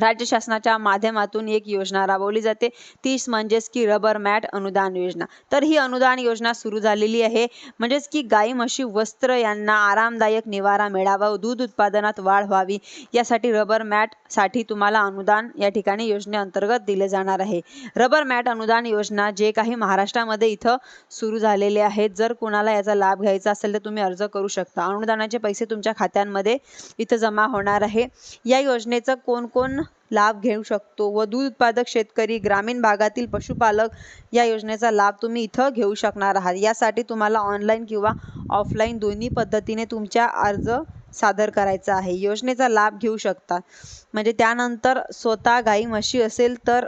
राज्य शासनाच्या माध्यमातून एक योजना राबवली जाते. तीच म्हणजेच की रबर मॅट अनुदान योजना. तर ही अनुदान योजना सुरू झालेली आहे. म्हणजेच की गाई म्हशी वस्त्र यांना आरामदायक निवारा मिळावा. दूध उत्पादनात वाढ व्हावी. यासाठी रबर मॅटसाठी तुम्हाला अनुदान या ठिकाणी योजनेअंतर्गत दिले जाणार आहे. रबर मॅट अनुदान योजना जे काही महाराष्ट्रामध्ये इथं सुरू झालेले आहेत. जर कुणाला याचा लाभ घ्यायचा असेल तर तुम्ही अर्ज करू शकता. अनुदानाचे पैसे तुमच्या खात्यांमध्ये इथं जमा होणार आहे. या योजनेचं कोण कोण लाभ घेऊ शकतो व दूध उत्पादक शेतकरी ग्रामीण भागातील पशुपालक या योजनेचा लाभ तुम्ही इथं घेऊ शकणार आहात. यासाठी तुम्हाला ऑनलाईन किंवा ऑफलाईन दोन्ही पद्धतीने तुमच्या अर्ज सादर करायचा आहे. योजनेचा लाभ घेऊ शकता. म्हणजे त्यानंतर स्वतः गाई म्हशी असेल तर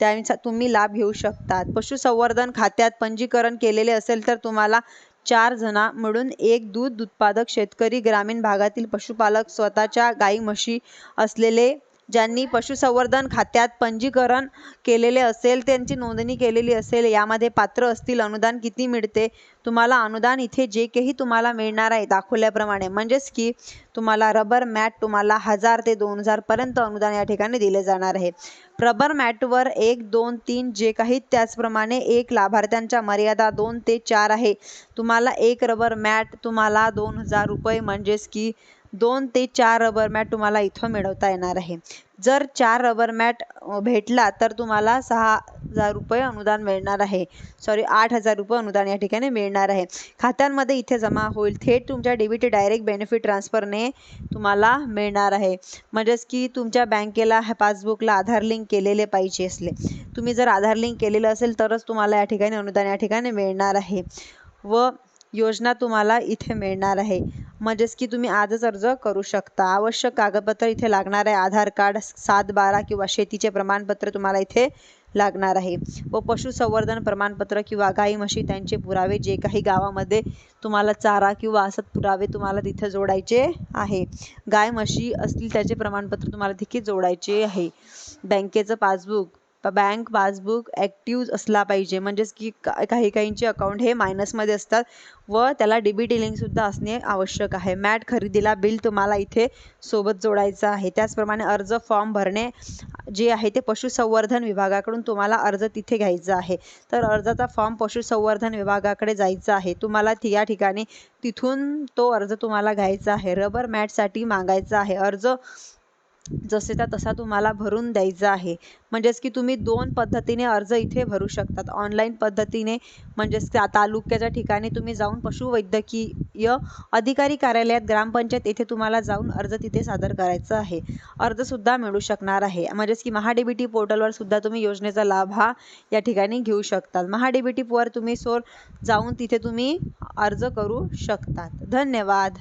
त्यांचा तुम्ही लाभ घेऊ शकतात. पशुसंवर्धन खात्यात पंजीकरण केलेले असेल तर तुम्हाला चार जणा मिळून एक दूध उत्पादक शेतकरी ग्रामीण भागातील पशुपालक स्वतःच्या गाई म्हशी असलेले ज्यांनी पशुसंवर्धन खात्यात पंजीकरण केलेले असेल त्यांची नोंदणी केलेली असेल यामध्ये पात्र असतील अनुदान किती मिळते तुम्हाला अनुदान इथे जे काही तुम्हाला मिळणार आहे दाखवल्याप्रमाणे. म्हणजेच की तुम्हाला रबर मॅट तुम्हाला हजार ते दोन हजारपर्यंत अनुदान या ठिकाणी दिले जाणार आहे. रबर मॅटवर एक दोन तीन जे काही त्याचप्रमाणे एक लाभार्थ्यांच्या मर्यादा दोन ते चार आहे. तुम्हाला एक रबर मॅट तुम्हाला दोन हजार रुपये म्हणजेच की दोन ते चार रबर मॅट तुम्हाला इथं मिळवता येणार आहे. जर चार रबर मॅट भेटला तर तुम्हाला सहा हजार रुपये अनुदान मिळणार आहे. सॉरी आठ हजार रुपये अनुदान या ठिकाणी मिळणार आहे. खात्यांमध्ये इथे जमा होईल. थेट तुमच्या डेबिट डायरेक्ट बेनिफिट ट्रान्सफरने तुम्हाला मिळणार आहे. म्हणजेच की तुमच्या बँकेला ह्या पासबुकला आधार लिंक केलेले पाहिजे असले. तुम्ही जर आधार लिंक केलेलं असेल तरच तुम्हाला या ठिकाणी अनुदान या ठिकाणी मिळणार आहे. व योजना तुम्हाला इथे मिळणार आहे. म्हणजेच की तुम्ही आजच अर्ज करू शकता. आवश्यक कागदपत्र इथे लागणार आहे. आधार कार्ड सात बारा किंवा शेतीचे प्रमाणपत्र तुम्हाला इथे लागणार आहे. व पशुसंवर्धन प्रमाणपत्र किंवा गाई म्हशी त्यांचे पुरावे जे काही गावामध्ये तुम्हाला चारा किंवा असत पुरावे तुम्हाला तिथे जोडायचे आहे. गाय म्हशी असतील त्याचे प्रमाणपत्र तुम्हाला तिथे जोडायचे आहे. बँकेचं पासबुक बँक पासबुक ॲक्टिव्ह असला पाहिजे. म्हणजेच की का काही काहींचे अकाउंट हे मायनसमध्ये असतात व त्याला डी बी असणे आवश्यक आहे. मॅट खरेदीला बिल तुम्हाला इथे सोबत जोडायचं आहे. त्याचप्रमाणे अर्ज फॉर्म भरणे जे आहे ते पशुसंवर्धन विभागाकडून तुम्हाला अर्ज तिथे घ्यायचा आहे. तर अर्जाचा फॉर्म पशुसंवर्धन विभागाकडे जायचा आहे. तुम्हाला ती या ठिकाणी तिथून तो अर्ज तुम्हाला घ्यायचा आहे. रबर मॅटसाठी मागायचा आहे. अर्ज जसेचा तसा तुम्हाला भरून द्यायचा आहे. म्हणजेच की तुम्ही दोन पद्धतीने अर्ज इथे भरू शकतात. ऑनलाईन पद्धतीने म्हणजेच त्या तालुक्याच्या ठिकाणी तुम्ही जाऊन पशुवैद्यकीय अधिकारी कार्यालयात ग्रामपंचायत येथे तुम्हाला जाऊन अर्ज तिथे सादर करायचा आहे. अर्जसुद्धा मिळू शकणार आहे. म्हणजेच की महाडीबीटी टी पोर्टलवर सुद्धा तुम्ही योजनेचा लाभ हा या ठिकाणी घेऊ शकतात. महा टीवर तुम्ही सोर जाऊन तिथे तुम्ही अर्ज करू शकतात. धन्यवाद.